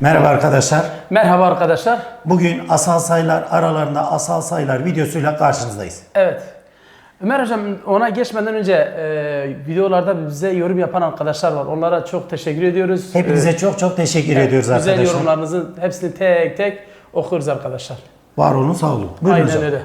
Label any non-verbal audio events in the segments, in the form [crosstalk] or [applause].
Merhaba arkadaşlar. Merhaba arkadaşlar. Bugün asal sayılar aralarında asal sayılar videosuyla karşınızdayız. Evet. Ömer Hocam ona geçmeden önce e, videolarda bize yorum yapan arkadaşlar var. Onlara çok teşekkür ediyoruz. Hepinize E, çok çok teşekkür evet, ediyoruz Güzel arkadaşlar. yorumlarınızın hepsini tek tek okuyoruz arkadaşlar. Var olun sağ olun. Buyurun Aynen hocam. öyle.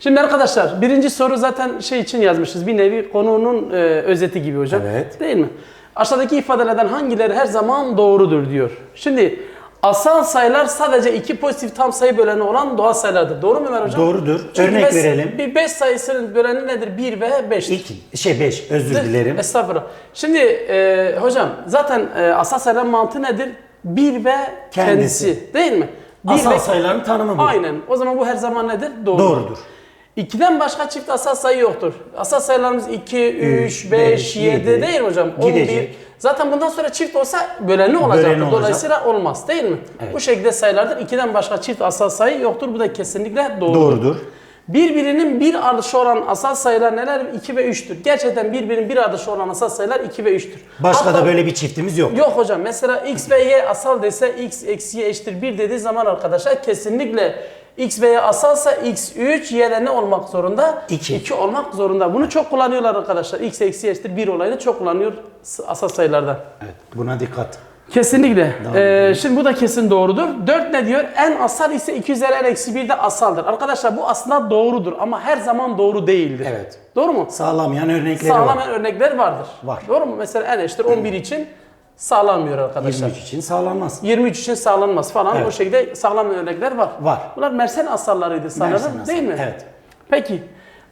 Şimdi arkadaşlar birinci soru zaten şey için yazmışız. Bir nevi konunun e, özeti gibi hocam. Evet. Değil mi? Aşağıdaki ifadelerden hangileri her zaman doğrudur diyor. Şimdi asal sayılar sadece iki pozitif tam sayı böleni olan doğal sayılardır. Doğru mu Ömer hocam? Doğrudur. Çünkü Örnek beş- verelim. Bir 5 sayısının böleni nedir? 1 ve 5'tir. İki, şey 5 özür dilerim. Estağfurullah. Şimdi e, hocam zaten e, asal sayıların mantığı nedir? 1 ve kendisi. Kendisi. Değil mi? Bir Asal ve- sayıların tanımı bu. Aynen. O zaman bu her zaman nedir? Doğrudur. Doğrudur. 2'den başka çift asal sayı yoktur. Asal sayılarımız 2, 3, Üç, 5, beş, 7 yedi. değil mi hocam? Gidecek. 11. Zaten bundan sonra çift olsa böleni olacaktır. olacak. Dolayısıyla olmaz değil mi? Evet. Bu şekilde sayılardır. 2'den başka çift asal sayı yoktur. Bu da kesinlikle doğrudur. Doğrudur. Birbirinin bir ardışı olan asal sayılar neler? 2 ve 3'tür. Gerçekten birbirinin bir ardışı olan asal sayılar 2 ve 3'tür. Başka Hatta- da böyle bir çiftimiz yok. Yok hocam mesela x ve y asal dese x eksi y eşittir 1 dediği zaman arkadaşlar kesinlikle x ve y asalsa x 3 y de ne olmak zorunda? İki. 2 olmak zorunda. Bunu çok kullanıyorlar arkadaşlar. x eksi eşittir 1 olayını çok kullanıyor asal sayılarda. Evet, buna dikkat. Kesinlikle. Ee, şimdi bu da kesin doğrudur. 4 ne diyor? En asal ise 2 üzeri n eksi 1 de asaldır. Arkadaşlar bu aslında doğrudur ama her zaman doğru değildir. Evet. Doğru mu? Sağlamayan örnekleri Sağlam var. örnekler vardır. Var. Doğru mu? Mesela n eşittir 11 için sağlanmıyor arkadaşlar. 23 için sağlanmaz. 23 için sağlanmaz falan Evet. o şekilde sağlam örnekler var. Var. Bunlar Mersen asarlarıydı sanırım Mersen değil mi? evet. Peki.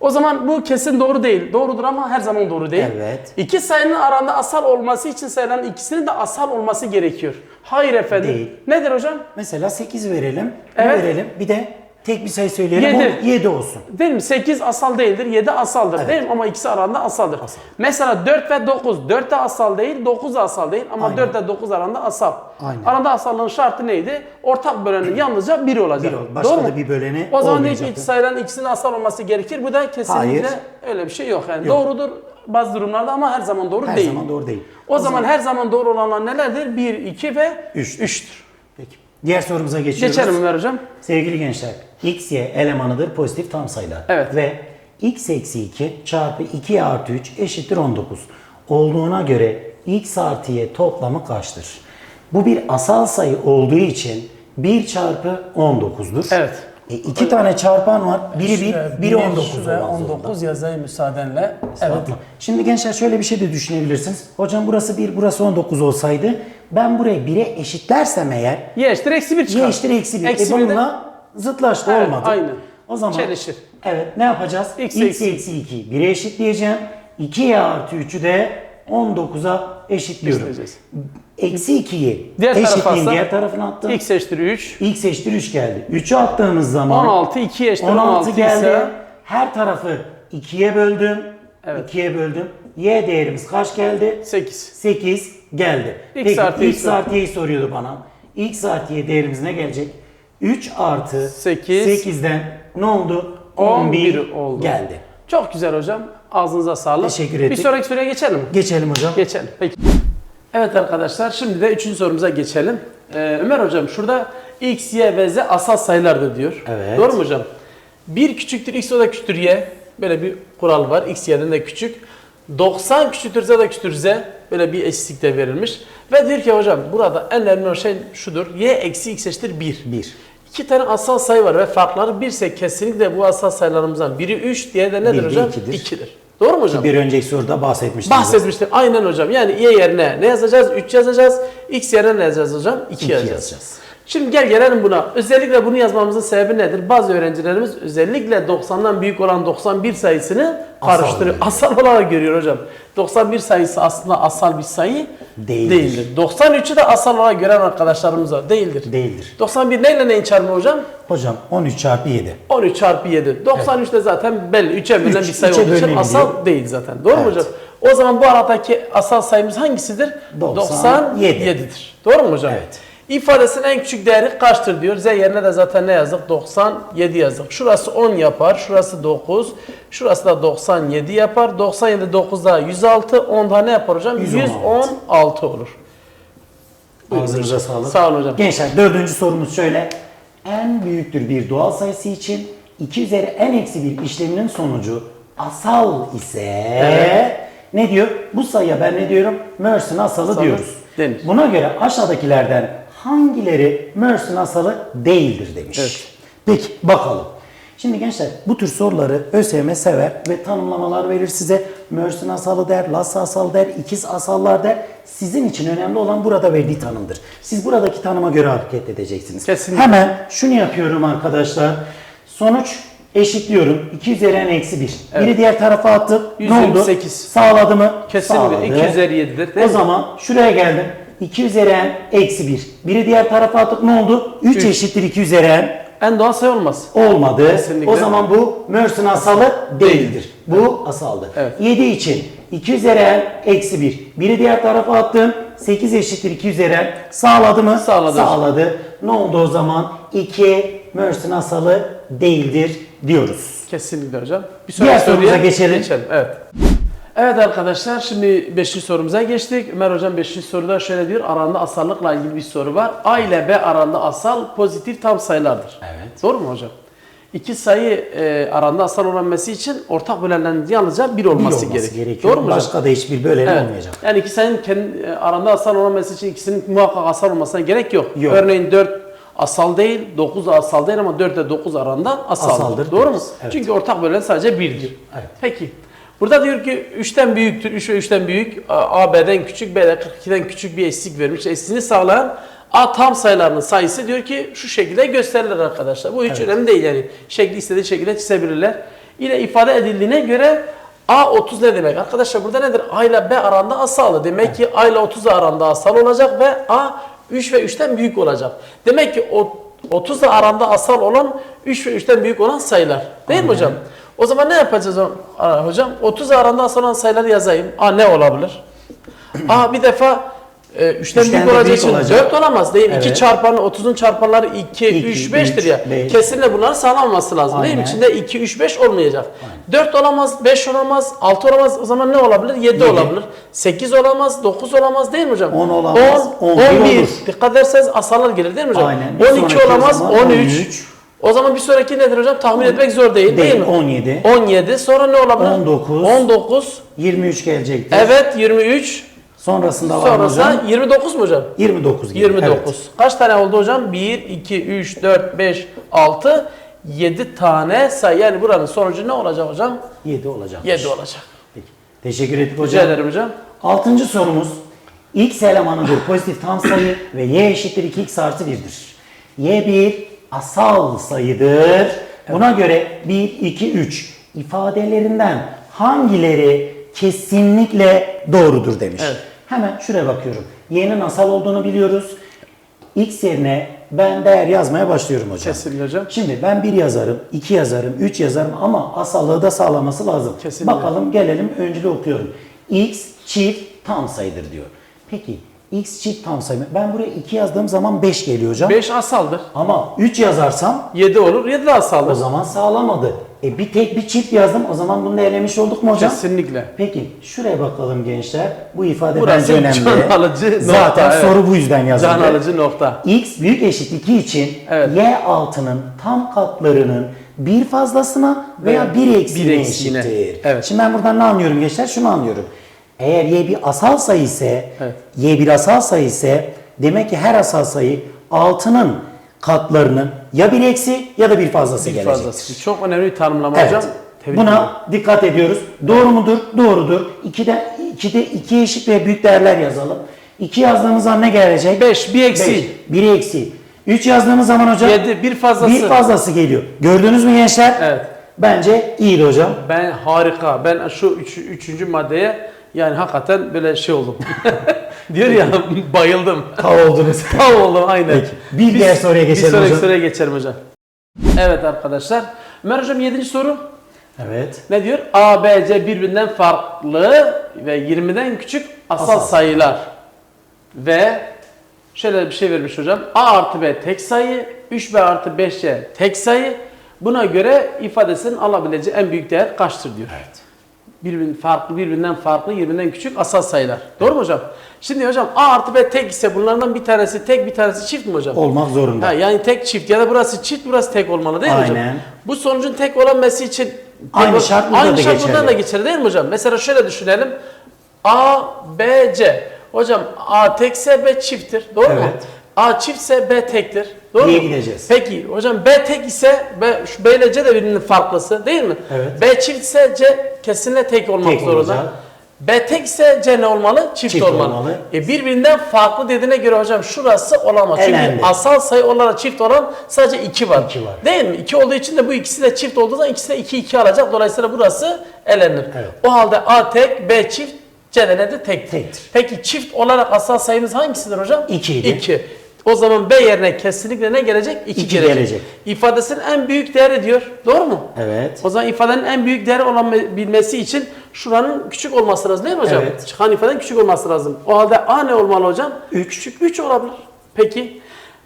O zaman bu kesin doğru değil. Doğrudur ama her zaman doğru değil. Evet. İki sayının aranda asal olması için sayıların ikisinin de asal olması gerekiyor. Hayır efendim. Değil. Nedir hocam? Mesela 8 verelim. Evet. Ne verelim? Bir de tek bir sayı söyleyelim. Yedi. o 7 olsun. Mi? 8 asal değildir, 7 asaldır değil mi? Ama ikisi aranda asaldır. Mesela 4 ve 9. 4 de asal değil, 9 da asal değil ama Aynen. 4 ile 9 aranda asal. Aynen. Aranda asallığın şartı neydi? Ortak bölenin yalnızca 1 olacak. Bir ol- başka Doğru da bir böleni O zaman diyor ki iki sayıların ikisinin asal olması gerekir. Bu da kesinlikle Hayır. öyle bir şey yok. Yani Yok. doğrudur bazı durumlarda ama her zaman doğru Her değil. zaman doğru değil. O, zaman, her zaman doğru olanlar nelerdir? 1, 2 ve Üç. 3'tür. Peki. Diğer sorumuza geçiyoruz. Geçelim Ömer hocam. Sevgili gençler, x, y elemanıdır pozitif tam sayılar. Evet. Ve x eksi 2 çarpı 2y artı 3 eşittir 19. Olduğuna göre x artı y toplamı kaçtır? Bu bir asal sayı olduğu için 1 çarpı 19'dur. Evet. E, iki tane çarpan var. Biri 1, Şuraya biri 19 şuraya olmak zorunda. 19 yazayım müsaadenle. Evet. Şimdi gençler şöyle bir şey de düşünebilirsiniz. Hocam burası 1, burası 19 olsaydı ben burayı 1'e eşitlersem eğer Y eşittir eksi 1 çıkar. y eşittir eksi 1. Eksi e bir de- bununla zıtlaştı Evet, olmadı. aynen. O zaman Çelişir. Evet ne yapacağız? X x, eksi- eksi 2'yi 1'e eşitleyeceğim. 2y artı 3'ü de 19'a eşitliyorum. Eksi 2'yi Diğer eşitliğin diğer tarafına attım. X, X eşittir 3. eşittir 3 geldi. 3'ü attığımız zaman 16, 2 eşittir 16, 16 geldi. ise Her tarafı 2'ye böldüm. Evet. 2'ye böldüm. Y değerimiz kaç geldi? 8. 8 geldi. X Peki artı x y artı y'yi soruyordu bana. x artı y değerimiz ne gelecek? 3 artı Sekiz. 8'den ne oldu? 11 11 oldu. geldi. Çok güzel hocam. Ağzınıza sağlık. Teşekkür Bir ettik. sonraki soruya geçelim mi? Geçelim hocam. Geçelim. Peki. Evet arkadaşlar şimdi de üçüncü sorumuza geçelim. Ee, Ömer hocam şurada x, y ve z asal sayılardır diyor. Evet. Doğru mu hocam? Bir küçüktür x o da küçüktür y. Böyle bir kural var. x y'den de küçük. 90 küçüktür z da küçüktür z. Böyle bir eşitlik de verilmiş. Ve diyor ki hocam burada en önemli şey şudur. y eksi x eşittir 1. 1. İki tane asal sayı var ve farkları birse kesinlikle bu asal sayılarımızdan biri 3, diğeri de nedir Bir de hocam? ikidir. 2'dir. Doğru mu hocam? Bir önceki soruda bahsetmiştim. Bahsetmiştim. Aynen hocam. Yani y yerine ne yazacağız? 3 yazacağız. X yerine ne yazacağız hocam? 2 İki yazacağız. yazacağız. Şimdi gel gelelim buna. Özellikle bunu yazmamızın sebebi nedir? Bazı öğrencilerimiz özellikle 90'dan büyük olan 91 sayısını Asal karıştırıyor. görüyor. Asal olarak görüyor hocam. 91 sayısı aslında asal bir sayı Değildir. değildir. 93'ü de asal olarak gören arkadaşlarımız var. Değildir. Değildir. 91 neyle neyin çarpımı hocam? Hocam 13 çarpı 7. 13 çarpı 7. 93 de zaten belli. 3'e bölünen bir sayı olduğu için asal değil zaten. Doğru mu Evet. hocam? O zaman bu aradaki asal sayımız hangisidir? 97. 97'dir. Doğru mu hocam? Evet. İfadesinin en küçük değeri kaçtır diyor. Z yerine de zaten ne yazdık? 97 yazdık. Şurası 10 yapar, şurası 9, şurası da 97 yapar. 97 9 daha 106, 10 daha ne yapar hocam? 116. 116 olur. Ağzınıza sağlık. Sağ olun hocam. Gençler dördüncü sorumuz şöyle. En büyüktür bir doğal sayısı için 2 üzeri n eksi 1 işleminin sonucu asal ise ne diyor? Bu sayıya ben ne diyorum? Mersin asalı Asalı diyoruz. denir. Buna göre aşağıdakilerden hangileri Mersin asalı değildir demiş. Evet. Peki bakalım. Şimdi gençler bu tür soruları ÖSYM sever ve tanımlamalar verir size. Mersin asalı der, Lassa asalı der, ikiz asallar der. Sizin için önemli olan burada verdiği tanımdır. Siz buradaki tanıma göre hareket edeceksiniz. Kesinlikle. Hemen şunu yapıyorum arkadaşlar. Sonuç eşitliyorum. 2 üzeri n eksi 1. Biri diğer tarafa attık. Ne oldu? 128. Sağladı mı? Kesinlikle. Sağladı. 2 üzeri 7'dir, değil O mi? zaman şuraya geldim. 2 üzeri n eksi 1. Biri diğer tarafa attık. Ne oldu? 3 Üç. eşittir 2 üzeri n. En doğal sayı olmaz. Olmadı. Kesinlikle. O zaman bu Mersin asalı değildir. Bu asaldı. Evet. 7 için 2 üzeri n eksi 1. Biri diğer tarafa attım. 8 eşittir 2 üzeri n. Sağladı mı? Sağladı. Sağladı. Ne oldu o zaman? 2 Mersin asalı değildir diyoruz. Kesinlikle hocam. Bir Diğer sonraki sorumuza soruya geçelim. Evet. Evet arkadaşlar şimdi 5. sorumuza geçtik. Ömer hocam 5. soruda şöyle diyor. Aranda asallıkla ilgili bir soru var. A ile B aranda asal pozitif tam sayılardır. Evet. Doğru mu hocam? İki sayı e, aranda asal olabilmesi için ortak bölenlerin yalnızca bir olması, Bir olması gerek. gerekiyor. Doğru mu hocam? Başka da hiçbir böleni Evet. olmayacak. Yani iki sayının kendi, e, aranda asal olması için ikisinin muhakkak asal olmasına gerek yok. Yok. Örneğin 4 asal değil, 9 da asal değil ama 4 ile 9 aranda asaldır. Asaldır Doğru mu? Evet. Çünkü ortak bölen sadece 1'dir. Evet. Peki. Burada diyor ki 3'ten büyüktür, 3 ve 3'ten büyük, A, B'den küçük, B de 42'den küçük bir eşitlik vermiş. Eşitliğini sağlayan A tam sayılarının sayısı diyor ki şu şekilde gösterilir arkadaşlar. Bu hiç önemli değil yani. Şekli istediği şekilde çizebilirler. Yine ifade edildiğine göre A 30 ne demek? Arkadaşlar burada nedir? A ile B aranda asalı. Demek ki A ile 30 aranda asal olacak ve A 3 ve 3'ten büyük olacak. Demek ki o 30 ile aranda asal olan 3 ve 3'ten büyük olan sayılar. Değil mi hocam? O zaman ne yapacağız hocam? 30 ile aranda asal olan sayıları yazayım. A ne olabilir? A bir defa e, 3'ten Üçten büyük olacağı için olacak. 4 olamaz değil mi? Evet. 2 çarpanı 30'un çarpanları 2, İki, 3, 5'tir üç, ya. beş. Kesinlikle bunların sağlanması lazım değil mi? Aynen. İçinde 2, 3, 5 olmayacak. 4 olamaz, 5 olamaz, 6 olamaz. O zaman ne olabilir? 7, Yedi. olabilir. 8 olamaz, 9 olamaz değil mi hocam? On olamaz, 10, on bir 11. olur. Dikkat ederseniz asallar gelir değil mi hocam? Aynen. Bir 12 sonraki olamaz, zaman 13. 13. O zaman bir sonraki nedir hocam? Tahmin etmek zor değil, değil, Değil, mi? 17. 17. Sonra ne olabilir? 19. 19. 23 gelecektir. Evet 23. Sonrasında var Sonrasında hocam? 29 mu hocam? 29 gibi. 29. Evet. Kaç tane oldu hocam? 1, 2, 3, 4, 5, 6, 7 tane sayı. Yani buranın sonucu ne olacak hocam? 7 olacak. 7 olacak. Peki. Teşekkür ettik Rica hocam. ederim hocam. Altıncı sorumuz. X elemanıdır pozitif tam sayı ve y eşittir 2x artı 1'dir. y bir asal sayıdır. Buna göre 1, 2, 3 ifadelerinden hangileri kesinlikle doğrudur demiş. Evet. Hemen şuraya bakıyorum. y'nin asal olduğunu biliyoruz. x yerine ben değer yazmaya başlıyorum hocam. Kesinlikle hocam. Şimdi ben bir yazarım, iki yazarım, üç yazarım ama asallığı da sağlaması lazım. Kesinlikle. Bakalım gelelim öncülü okuyorum. x çift tam sayıdır diyor. Peki x çift tam sayı mı? Ben buraya 2 yazdığım zaman 5 geliyor hocam. 5 asaldır. Ama 3 yazarsam 7 olur. 7 de o asaldır. zaman sağlamadı. E bir tek bir çift yazdım o zaman bunu da elemiş olduk mu hocam? Kesinlikle. Peki şuraya bakalım gençler. Bu ifade Burası bence önemli. can alıcı Zaten nokta, evet. soru bu yüzden yazıldı. Can alıcı nokta. x büyük eşit 2 için Evet. y altının tam katlarının bir fazlasına veya Veya bir eksiğine, bir eksiğine. eşittir. Evet. Şimdi ben buradan ne anlıyorum gençler? Şunu anlıyorum. Eğer y bir asal sayı ise, Evet. y bir asal sayı ise demek ki her asal sayı altının katlarının ya bir eksi ya da bir fazlası Bir gelecektir. fazlası. Çok önemli bir tanımlama Evet. hocam. Tebrik ederim. Buna dikkat ediyoruz. Doğru mudur? Doğrudur. 2'de 2'de 2 eşit ve büyük değerler yazalım. 2 yazdığımız zaman ne gelecek? 5, bir eksi. 5. 1 eksi. 3 yazdığımız zaman hocam 7, bir fazlası. bir fazlası geliyor. Gördünüz mü gençler? Evet. Bence iyiydi hocam. Ben harika. Ben şu üç, üçüncü maddeye yani hakikaten böyle şey oldum. [laughs] Diyor ya bayıldım. Tav oldunuz. [laughs] Tam oldum aynen. Peki, bir diğer soruya geçelim Bir hocam. soruya geçelim hocam. Evet arkadaşlar. Ömer hocam 7. soru. evet. Ne diyor? A, B, C birbirinden farklı ve 20'den küçük asal, Asal. sayılar. Ve şöyle bir şey vermiş hocam. A artı B tek sayı, 3B artı 5C tek sayı. Buna göre ifadesinin alabileceği en büyük değer kaçtır diyor. Evet. Birbirinden farklı, birbirinden farklı, birbirinden küçük asal sayılar. Doğru mu hocam? Şimdi hocam A artı B tek ise bunlardan bir tanesi tek, bir tanesi çift mi hocam? Olmak zorunda. Ha, yani tek çift ya da burası çift, burası tek olmalı değil mi hocam? Aynen. Bu sonucun tek olabilmesi için Aynı şart burada aynı da şart geçerli. da geçerli değil mi hocam? Mesela şöyle düşünelim. A, B, C. Hocam A tekse B çifttir. Doğru mu? Evet. A çiftse B tektir. Doğru Diye mu? gideceğiz. Peki hocam B tek ise B, şu B ile C de birbirinin farklısı değil mi? Evet. B çift ise C kesinlikle tek olmak Tek zorunda. olacak. B tek ise C ne olmalı? Çift, Çift olmalı. olmalı. E birbirinden farklı dediğine göre hocam şurası olamaz. Çünkü Elendi. asal sayı olarak çift olan sadece 2 var. İki var. Değil mi? 2 olduğu için de bu ikisi de çift olduğu zaman ikisi de 2 2 alacak. Dolayısıyla burası elenir. Evet. O halde A tek, B çift, C de nedir? Tektir. Tektir. Peki çift olarak asal sayımız hangisidir hocam? İkiydi. 2. O zaman B yerine kesinlikle ne gelecek? 2 İki gelecek. gelecek. İfadesinin en büyük değeri diyor. Doğru mu? Evet. O zaman ifadenin en büyük değeri olabilmesi için şuranın küçük olması lazım değil mi hocam? Evet. Çıkan ifadenin küçük olması lazım. O halde A ne olmalı hocam? Üç. Küçük 3 olabilir. Peki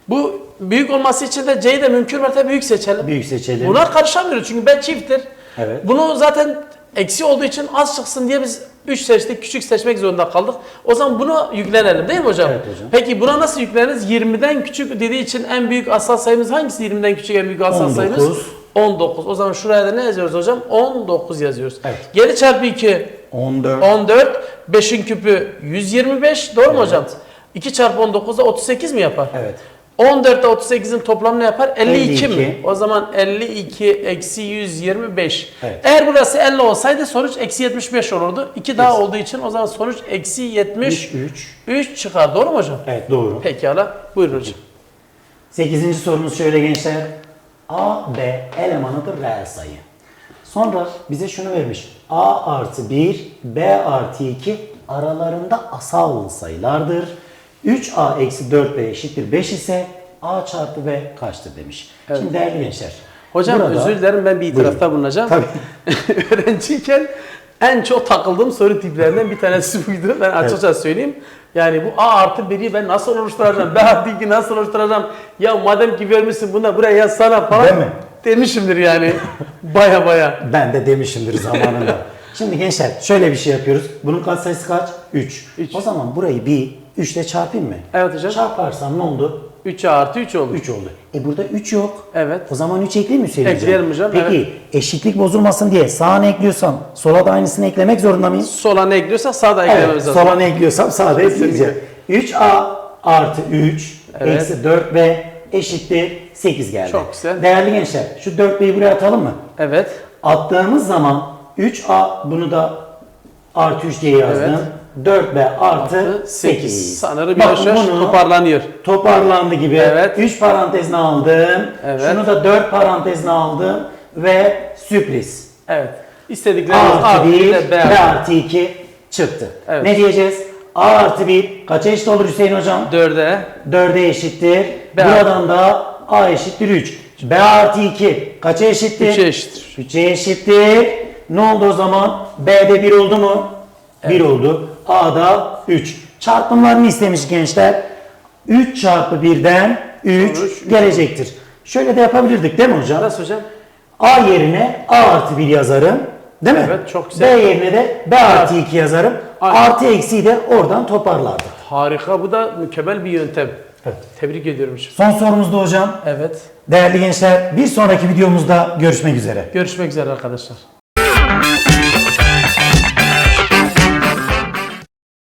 bu büyük olması için de C'yi de mümkün mertebe büyük seçelim. Büyük seçelim. Buna karışamıyoruz çünkü B çifttir. Evet. Bunu zaten eksi olduğu için az çıksın diye biz 3 seçtik, küçük seçmek zorunda kaldık. O zaman buna yüklenelim değil mi hocam? Evet hocam. Peki buna nasıl yükleniriz? 20'den küçük dediği için en büyük asal sayımız hangisi? 20'den küçük en büyük asal 19. sayımız? 19. O zaman şuraya da ne yazıyoruz hocam? 19 yazıyoruz. Evet. Geri çarpı 2 14. 14. 5'in küpü 125. Doğru mu hocam? 2 çarpı 19 da 38 mi yapar? Evet. 14 ile 38'in toplamı ne yapar? 52, 52. mi? O zaman 52 eksi 125. Evet. Eğer burası 50 olsaydı sonuç eksi 75 olurdu. 2 daha olduğu için o zaman sonuç eksi 73 3. çıkar. Doğru mu hocam? Evet doğru. Pekala. Buyurun hocam. Sekizinci sorumuz şöyle gençler. A, B elemanıdır reel sayı. Sonra bize şunu vermiş. A artı 1, B artı 2 aralarında asal sayılardır. 3A eksi 4B eşittir 5 ise A çarpı B kaçtır demiş. Şimdi değerli gençler. Hocam burada- özür dilerim ben bir itirafta Buyurun. bulunacağım. Tabii. [laughs] Öğrenciyken en çok takıldığım soru tiplerinden bir tanesi buydu. Ben açıkça söyleyeyim. Yani bu A artı 1'i ben nasıl oluşturacağım? B artı 2'yi nasıl oluşturacağım? Ya madem ki vermişsin bunu buraya yazsana falan. Değil mi? Demişimdir yani. baya baya. Ben de demişimdir zamanında. [laughs] Şimdi gençler şöyle bir şey yapıyoruz. Bunun katsayısı kaç? 3. Üç. O zaman burayı bir 3 ile çarpayım mı? Evet hocam. Çarparsam ne oldu? 3 artı 3 oldu. 3 oldu. E burada 3 yok. Evet. O zaman 3 ekleyeyim mi Hüseyin hocam? Ekleyelim hocam, Peki eşitlik bozulmasın diye sağa ne ekliyorsam sola da aynısını eklemek zorunda mıyım? Sola ne ekliyorsa sağda Evet. eklememiz lazım. Sola ne ekliyorsam sağa da ekleyeceğim. 3A artı 3 Evet. eksi 4B eşittir 8 geldi. Çok güzel. Değerli gençler şu 4B'yi buraya atalım mı? Evet. Attığımız zaman 3A bunu da artı 3 diye yazdım. Evet. 4B artı 8. 8. Sanırım Bakın yavaş yavaş bunu toparlanıyor. toparlandı gibi. Evet. 3 parantezine aldım. Evet. Şunu da 4 parantezine aldım. Ve sürpriz. Evet. İstediklerimiz A artı artı 1, 1 B artı artı 2 çıktı. Evet. Ne diyeceğiz? A artı 1 kaça eşit olur Hüseyin hocam? 4'e 4'e eşittir. B Buradan da A eşittir 3. B artı 2 kaça eşittir? 3'e eşittir. 3'e eşittir. Ne oldu o zaman? B'de 1 oldu mu? 1 oldu. A'da 3. Çarpımlarını istemiş gençler. 3 çarpı 1'den 3 Sonuç üç gelecektir. Şöyle de yapabilirdik değil mi hocam? Nasıl hocam? A yerine A artı 1 yazarım. Değil mi? Evet, çok güzel. B yerine de B artı 2 yazarım. Aynen. Artı eksiği de oradan toparlardık. Harika. Bu da mükemmel bir yöntem. Evet. Tebrik ediyorum. Son sorumuzda hocam. Evet. Değerli gençler bir sonraki videomuzda görüşmek üzere. Görüşmek üzere arkadaşlar.